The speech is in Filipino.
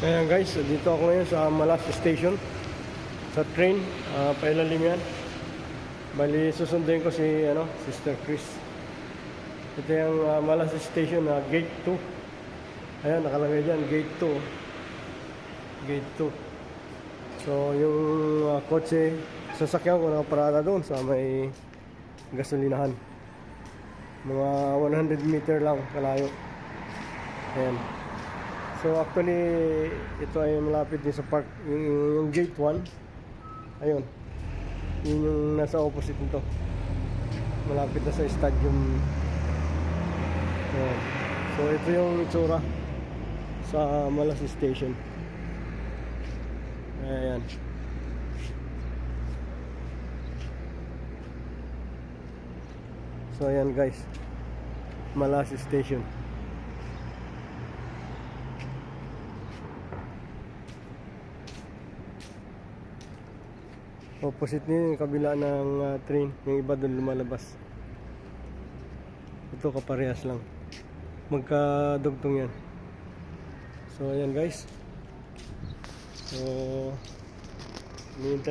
Ayan guys, dito ako ngayon sa Malas Station. Sa train, uh, pailalim yan. Bali, susunduin ko si ano, Sister Chris. Ito yung uh, Malas Station na Gate 2. Ayan, nakalagay dyan, Gate 2. Gate 2. So, yung uh, kotse, sasakyan ko nakaparada doon sa may gasolinahan. Mga 100 meter lang kalayo. Ayan. So actually, ito ay malapit din sa park, yung, yung gate 1. Ayun. Yun yung nasa opposite nito. Malapit na sa stadium. Ayan. So ito yung itsura sa Malas Station. Ayan. So ayan guys. Malas Station. Opposite niya yung kabila ng ah, train. Yung iba doon lumalabas. Ito kaparehas lang. Magkadugtong yan. So ayan guys. So, hinihintay